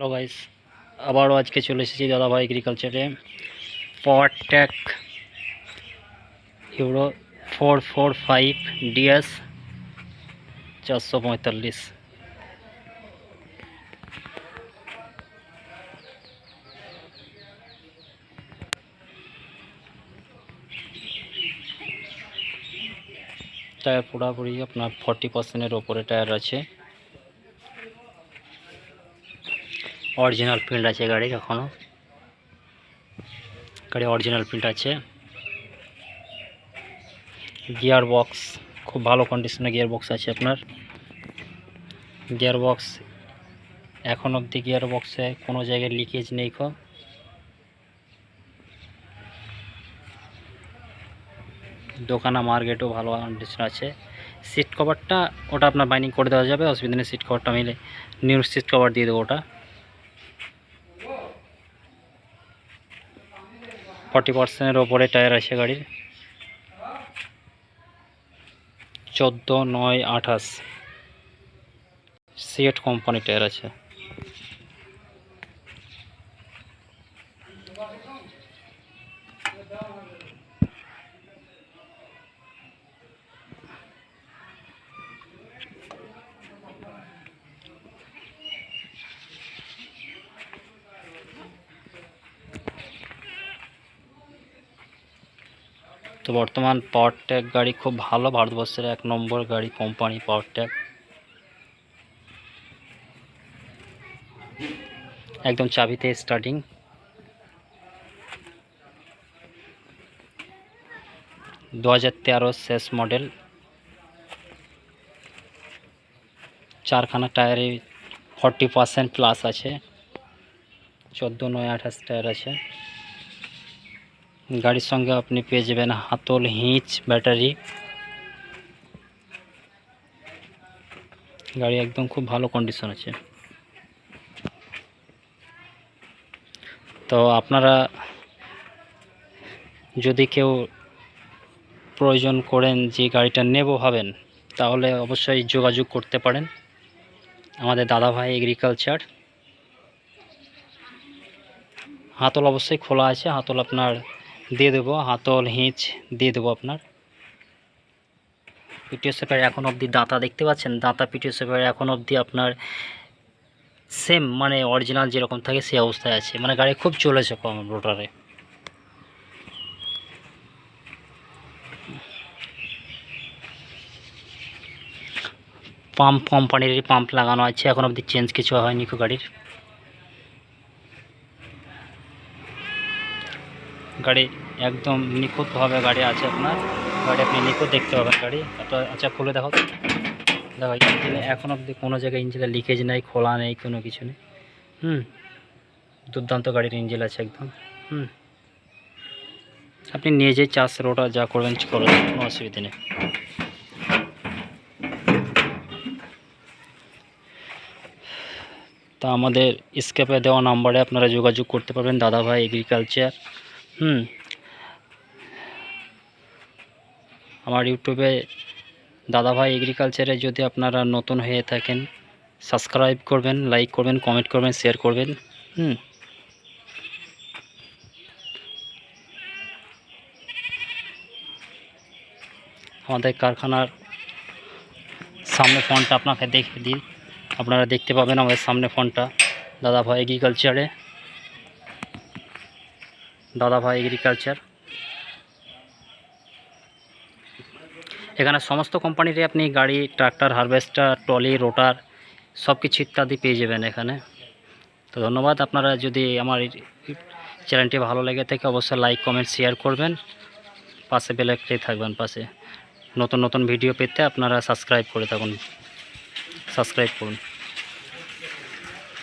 Hello guys, আবারও আজকে চলে এসেছি দাদাভাই এগ্রিকালচারে Powertrac Euro four four five DS চারশো পঁয়তাল্লিশ। টায়ার পুরোপুরি আপনার ফর্টি পার্সেন্টের ওপরে টায়ার আছে। অরিজিনাল প্রিন্ট আছে গাড়ির এখনও গাড়ি অরিজিনাল প্রিন্ট আছে। গিয়ার বক্স খুব ভালো কন্ডিশনে গিয়ার বক্স আছে আপনার। গিয়ার বক্স এখন অবধি গিয়ার বক্সে কোনো জায়গায় লিকেজ নেই খো দোকানা মার্কেটও ভালো কন্ডিশন আছে। সিট কভারটা ওটা আপনার বাইনিং করে দেওয়া যাবে, অসুবিধা নেই সিট কভারটা মিলে নিউ সিট কভার দিয়ে দেবো ওটা। ফর্টি পার্সেন্টের ওপরে টায়ার আছে গাড়ির। চোদ্দ নয় আঠাশ। সিয়েট কোম্পানি টায়ার আছে। তো বর্তমান পাওয়ার ট্যাগ গাড়ি খুব ভালো, ভারতবর্ষের এক নম্বর গাড়ি কোম্পানি পাওয়ার ট্যাগ একদম চাবিতে স্টার্টিং দু হাজার তেরো শেষ মডেল চারখানা টায়ারে ফর্টি পার্সেন্ট প্লাস আছে। চোদ্দ নয় আঠাশ টায়ার আছে। গাড়ির সঙ্গে আপনি পেয়ে যাবেন হাতল, হিঁচ, ব্যাটারি। গাড়ি একদম খুব ভালো কন্ডিশন আছে। তো আপনারা যদি কেউ প্রয়োজন করেন যে গাড়িটা নেব ভাবেন, তাহলে অবশ্যই যোগাযোগ করতে পারেন। আমাদের দাদাভাই এগ্রিকালচার হাতল অবশ্যই খোলা আছে, হাতল আপনার দিয়ে দেবো, হাতল, হিঁচ দিয়ে দেবো আপনার। পিটিও সেপের এখন অবধি দাঁতা দেখতে পাচ্ছেন? দাঁতা পিটিও সেপের এখন অবধি আপনার সেম মানে অরিজিনাল যেরকম থাকে সেই অবস্থায় আছে। মানে গাড়ি খুব চলেছে কম রোটারে পাম্প কোম্পানির পাম্প লাগানো আছে, এখন অবধি চেঞ্জ কিছু হয়নি গাড়ির। গাড়ি একদম নিখুঁতভাবে গাড়ি আছে আপনার। গাড়ি আপনি নিখুঁত দেখতে পাবেন গাড়ি। তো আচ্ছা খুলে দেখো। দেখো, ইঞ্জিনে এখন অবধি কোনো জায়গায় ইঞ্জিনে লিকেজ নেই, খোলা নেই, কোনো কিছু নেই। হুম, দুর্দান্ত গাড়ির ইঞ্জিন আছে একদম। হুম। আপনি নিয়ে যেয়ে চাষ রোটা যা করবেন করবেন কোনো অসুবিধা নেই। তা আমাদের স্কেপে দেওয়া নাম্বারে আপনারা যোগাযোগ করতে পারবেন। দাদাভাই এগ্রিকালচার হুম। আমার ইউটিউবে দাদাভাই এগ্রিকালচারে যদি আপনারা নতুন হয়ে থাকেন সাবস্ক্রাইব করবেন লাইক করবেন কমেন্ট করবেন শেয়ার করবেন। হুম। আমাদের কারখানার সামনে ফোনটা আপনাকে দেখে দিই। আপনারা দেখতে পাবেন আমাদের সামনে ফোনটা। দাদাভাই এগ্রিকালচারে দাদাভাই এগ্রিকালচার এখানে সমস্ত কোম্পানিরই আপনি গাড়ি ট্রাক্টর হারভেস্টার ট্রলি রোটার সব কিছু ইত্যাদি পেয়ে যাবেন এখানে। তো ধন্যবাদ, আপনারা যদি আমার চ্যানেলটি ভালো লেগে থাকে অবশ্যই লাইক কমেন্ট শেয়ার করবেন। পাশে বেলাইকটাই থাকবেন পাশে। নতুন নতুন ভিডিও পেতে আপনারা সাবস্ক্রাইব করে থাকুন। সাবস্ক্রাইব করুন।